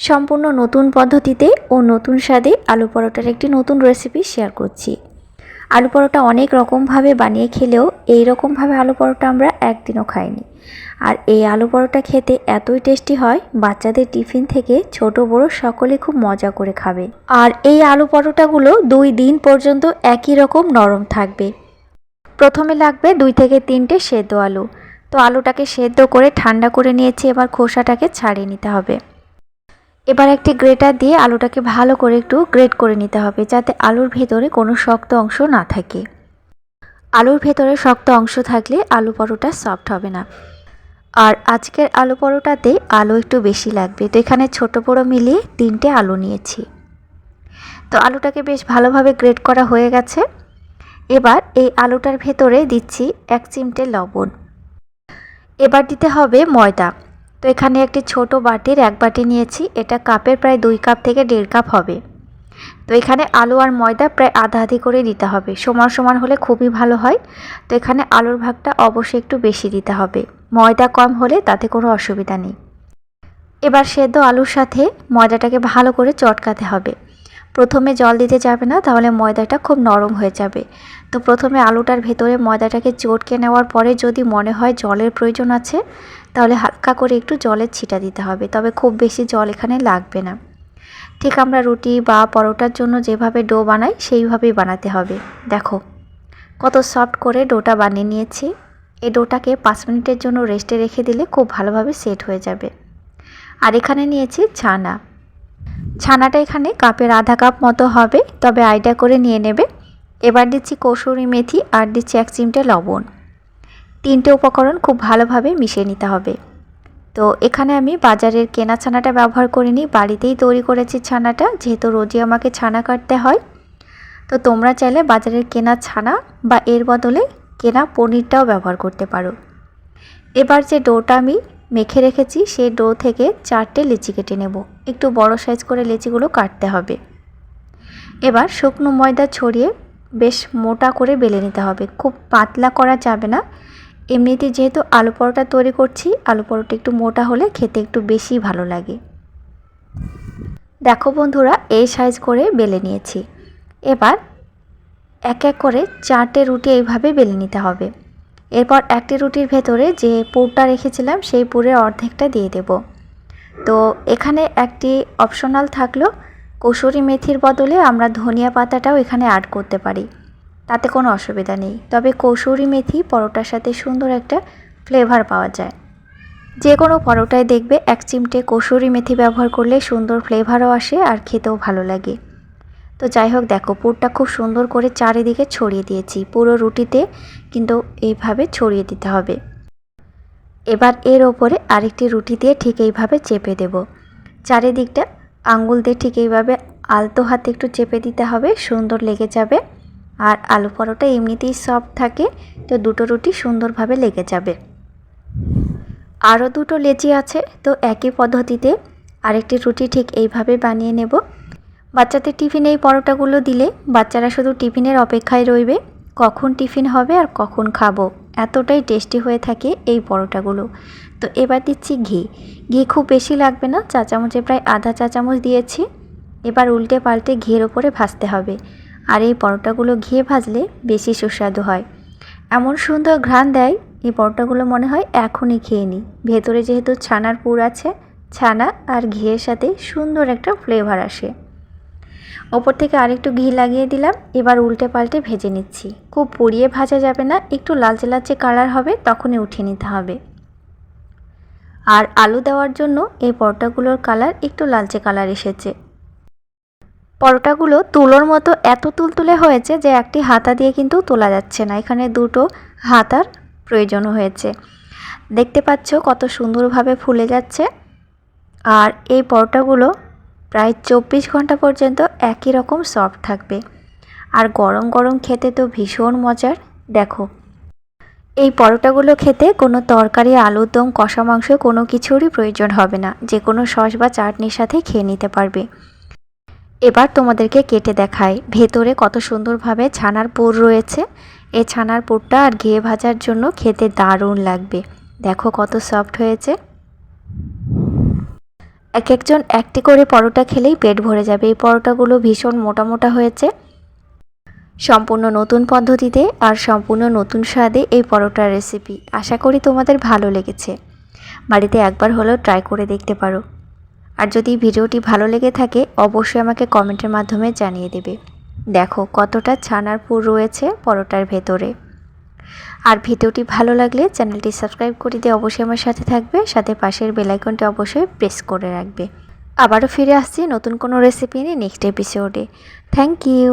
সম্পূর্ণ নতুন পদ্ধতিতে ও নতুন স্বাদে আলু পরোটার একটি নতুন রেসিপি শেয়ার করছি। আলু পরোটা অনেক রকমভাবে বানিয়ে খেলেও এই রকমভাবে আলু পরোটা আমরা একদিনও খাইনি। আর এই আলু পরোটা খেতে এতই টেস্টি হয়, বাচ্চাদের টিফিন থেকে ছোট বড় সকলে খুব মজা করে খাবে। আর এই আলু পরোটাগুলো দুই দিন পর্যন্ত একই রকম নরম থাকবে। প্রথমে লাগবে দুই থেকে তিনটে সেদ্ধ আলু। তো আলুটাকে সেদ্ধ করে ঠান্ডা করে নিয়েছি, এবার খোসাটাকে ছাড়িয়ে নিতে হবে। এবার একটি গ্রেটার দিয়ে আলুটাকে ভালো করে একটু গ্রেট করে নিতে হবে যাতে আলুর ভেতরে কোনো শক্ত অংশ না থাকে। আলুর ভেতরে শক্ত অংশ থাকলে আলু পরোটা সফট হবে না। আর আজকের আলু পরোটাতে আলু একটু বেশি লাগবে। তো এখানে ছোট বড়ো মিলিয়ে তিনটে আলু নিয়েছি। তো আলুটাকে বেশ ভালোভাবে গ্রেট করা হয়ে গেছে। এবার এই আলুটার ভেতরে দিচ্ছি এক চিমটে লবণ। এবার দিতে হবে ময়দা। তো এখানে একটি ছোট বাটির এক বাটি নিয়েছি। এটা কাপের প্রায় দুই কাপ থেকে দেড় কাপ হবে। তো এখানে আলু আর ময়দা প্রায় আধা আধি করে দিতে হবে। সমান সমান হলে খুবই ভালো হয়। তো এখানে আলুর ভাগটা অবশ্যই একটু বেশি দিতে হবে। ময়দা কম হলে তাতে কোনো অসুবিধা নেই। এবার সেদ্ধ আলুর সাথে ময়দাটাকে ভালো করে চটকাতে হবে। প্রথমে জল দিতে যাবে না, তাহলে ময়দাটা খুব নরম হয়ে যাবে। তো প্রথমে আলুটার ভেতরে ময়দাটাকে চটকে নেওয়ার পরে যদি মনে হয় জলের প্রয়োজন আছে, তাহলে হালকা করে একটু জলের ছিটা দিতে হবে, তবে খুব বেশি জল এখানে লাগবে না। ঠিক আমরা রুটি বা পরোটার জন্য যেভাবে ডো বানাই, সেইভাবেই বানাতে হবে। দেখো, কত সফট করে ডোটা বানিয়ে নিয়েছি। এই ডোটাকে পাঁচ মিনিটের জন্য রেস্টে রেখে দিলে খুব ভালোভাবে সেট হয়ে যাবে। আর এখানে নিয়েছি ছানা। ছানাটা এখানে কাপের আধা কাপ মতো হবে, তবে আইডিয়া করে নিয়ে নেবে। এবার দিচ্ছি কসুরি মেথি আর দিচ্ছি এক চিমটে লবণ। তিনটে উপকরণ খুব ভালোভাবে মিশিয়ে নিতে হবে। তো এখানে আমি বাজারের কেনা ছানাটা ব্যবহার করিনি, বাড়িতেই তৈরি করেছি ছানাটা, যেহেতু রোজই আমাকে ছানা কাটতে হয়। তো তোমরা চাইলে বাজারের কেনা ছানা বা এর বদলে কেনা পনিরটাও ব্যবহার করতে পারো। এবার যে ডোটা আমি মেখে রেখেছি, সেই ডো থেকে চারটে লিচি কেটে নেব। একটু বড় সাইজ করে লিচিগুলো কাটতে হবে। এবার শুকনো ময়দা ছড়িয়ে বেশ মোটা করে বেলে নিতে হবে। খুব পাতলা করা যাবে না। এমনিতে যেহেতু আলু পরোটা তৈরি করছি, আলু পরোটা একটু মোটা হলে খেতে একটু বেশি ভালো লাগে। দেখো বন্ধুরা, এই সাইজ করে বেলে নিয়েছি। এবার এক এক করে চারটে রুটি এইভাবে বেলে নিতে হবে। এরপর একটি রুটির ভেতরে যে পুরটা রেখেছিলাম, সেই পুরের অর্ধেকটা দিয়ে দেব। তো এখানে একটি অপশনাল থাকল, কসুরি মেথির বদলে আমরা ধনিয়া পাতাটাও এখানে অ্যাড করতে পারি, তাতে কোনো অসুবিধা নেই। তবে কসুরি মেথি পরোটার সাথে সুন্দর একটা ফ্লেভার পাওয়া যায়। যে কোনো পরোটায় দেখবে, এক চিমটে কসুরি মেথি ব্যবহার করলে সুন্দর ফ্লেভারও আসে আর খেতেও ভালো লাগে। তো যাই হোক, দেখো পুরটা খুব সুন্দর করে চারিদিকে ছড়িয়ে দিয়েছি। পুরো রুটিতে কিন্তু এইভাবে ছড়িয়ে দিতে হবে। এবার এর ওপরে আরেকটি রুটি দিয়ে ঠিক এইভাবে চেপে দেব। চারিদিকটা আঙ্গুল দিয়ে ঠিক এইভাবে আলতো হাতে একটু চেপে দিতে হবে, সুন্দর লেগে যাবে। আর আলু পরোটা এমনিতেই সফট থাকে, তো দুটো রুটি সুন্দরভাবে লেগে যাবে। আরও দুটো লেচি আছে, তো একই পদ্ধতিতে আরেকটি রুটি ঠিক এইভাবে বানিয়ে নেব। বাচ্চাদের টিফিনে এই পরোটাগুলো দিলে বাচ্চারা শুধু টিফিনের অপেক্ষায় রইবে, কখন টিফিন হবে আর কখন খাব। এতটাই টেস্টি হয়ে থাকে এই পরোটাগুলো। তো এবার দিচ্ছি ঘি। ঘি খুব বেশি লাগবে না, চা চামচে প্রায় আধা চা চামচ দিয়েছি। এবার উল্টে পাল্টে ঘিয়ের ওপরে ভাজতে হবে। আর এই পরোটাগুলো ঘিয়ে ভাজলে বেশি সুস্বাদু হয়। এমন সুন্দর ঘ্রাণ দেয়, এই পরোটাগুলো মনে হয় এখনই খেয়ে নিই। ভেতরে যেহেতু ছানার পুর আছে, ছানা আর ঘিয়ের সাথে সুন্দর একটা ফ্লেভার আসে। ওপর থেকে আরেকটু ঘি লাগিয়ে দিলাম। এবার উল্টে পাল্টে ভেজে নিচ্ছি। খুব পুড়িয়ে ভাজা যাবে না, একটু লালচে লালচে কালার হবে, তখনই উঠিয়ে নিতে হবে। আর আলু দেওয়ার জন্য এই পরোটাগুলোর কালার একটু লালচে কালার এসেছে। পরোটাগুলো তুলোর মতো এত তুলতুলে হয়েছে যে একটি হাতা দিয়ে কিন্তু তোলা যাচ্ছে না। এখানে দুটো হাতার প্রয়োজন হয়েছে। দেখতে পাচ্ছ কত সুন্দরভাবে ফুলে যাচ্ছে। আর এই পরোটাগুলো প্রায় চব্বিশ ঘণ্টা পর্যন্ত একই রকম সফট থাকবে। আর গরম গরম খেতে তো ভীষণ মজার, দেখো। এই পরোটাগুলো খেতে কোনো তরকারি, আলুর দম, কষা মাংস কোনো কিছুরই প্রয়োজন হবে না। যে কোনো সস বা চাটনির সাথে খেয়ে নিতে পারবে। এবার তোমাদেরকে কেটে দেখাই। ভেতরে কত সুন্দরভাবে ছানার পুর রয়েছে। এই ছানার পুরটা আর ঘিয়ে ভাজার জন্য খেতে দারুণ লাগবে। দেখো কত সফট হয়েছে। এক একজন একটি করে পরোটা খেলেই পেট ভরে যাবে। এই পরোটাগুলো ভীষণ মোটা মোটা হয়েছে। সম্পূর্ণ নতুন পদ্ধতিতে আর সম্পূর্ণ নতুন স্বাদে এই পরোটার রেসিপি আশা করি তোমাদের ভালো লেগেছে। বাড়িতে একবার হলেও ট্রাই করে দেখতে পারো। আর যদি ভিডিওটি ভালো লেগে থাকে, অবশ্যই আমাকে কমেন্টের মাধ্যমে জানিয়ে দেবে। দেখো কতটা ছানার পুর রয়েছে পরোটার ভেতরে। আর ভিডিওটি ভালো লাগলে চ্যানেলটি সাবস্ক্রাইব করে দিয়ে অবশ্যই আমার সাথে থাকবে। সাথে পাশের বেলাইকনটি অবশ্যই প্রেস করে রাখবে। আবারও ফিরে আসছি নতুন কোনো রেসিপি নিয়ে নেক্সট এপিসোডে থ্যাংক ইউ